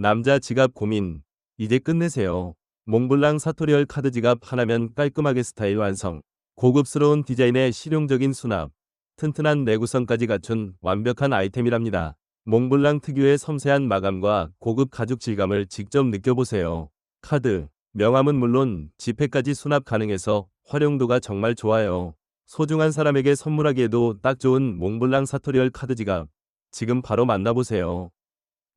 남자 지갑 고민. 이제 끝내세요. 몽블랑 사토리얼 카드 지갑 하나면 깔끔하게 스타일 완성. 고급스러운 디자인의 실용적인 수납. 튼튼한 내구성까지 갖춘 완벽한 아이템이랍니다. 몽블랑 특유의 섬세한 마감과 고급 가죽 질감을 직접 느껴보세요. 카드, 명함은 물론 지폐까지 수납 가능해서 활용도가 정말 좋아요. 소중한 사람에게 선물하기에도 딱 좋은 몽블랑 사토리얼 카드 지갑. 지금 바로 만나보세요.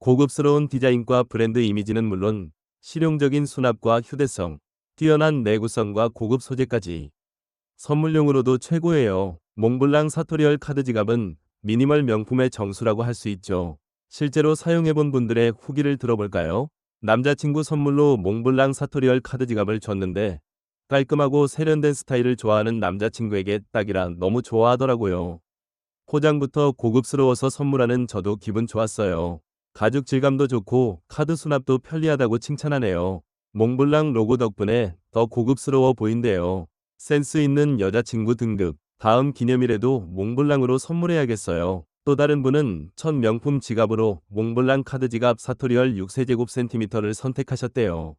고급스러운 디자인과 브랜드 이미지는 물론 실용적인 수납과 휴대성, 뛰어난 내구성과 고급 소재까지 선물용으로도 최고예요. 몽블랑 사토리얼 카드 지갑은 미니멀 명품의 정수라고 할 수 있죠. 실제로 사용해본 분들의 후기를 들어볼까요? 남자친구 선물로 몽블랑 사토리얼 카드 지갑을 줬는데 깔끔하고 세련된 스타일을 좋아하는 남자친구에게 딱이라 너무 좋아하더라고요. 포장부터 고급스러워서 선물하는 저도 기분 좋았어요. 가죽 질감도 좋고 카드 수납도 편리하다고 칭찬하네요. 몽블랑 로고 덕분에 더 고급스러워 보인대요. 센스 있는 여자친구 등급. 다음 기념일에도 몽블랑으로 선물해야겠어요. 또 다른 분은 첫 명품 지갑으로 몽블랑 카드 지갑 사토리얼 6세제곱센티미터를 선택하셨대요.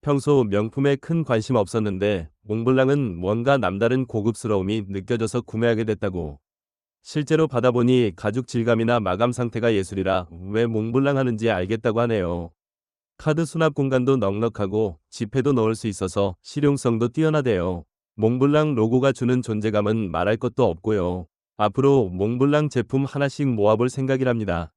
평소 명품에 큰 관심 없었는데 몽블랑은 뭔가 남다른 고급스러움이 느껴져서 구매하게 됐다고. 실제로 받아보니 가죽 질감이나 마감 상태가 예술이라 왜 몽블랑 하는지 알겠다고 하네요. 카드 수납 공간도 넉넉하고 지폐도 넣을 수 있어서 실용성도 뛰어나대요. 몽블랑 로고가 주는 존재감은 말할 것도 없고요. 앞으로 몽블랑 제품 하나씩 모아볼 생각이랍니다.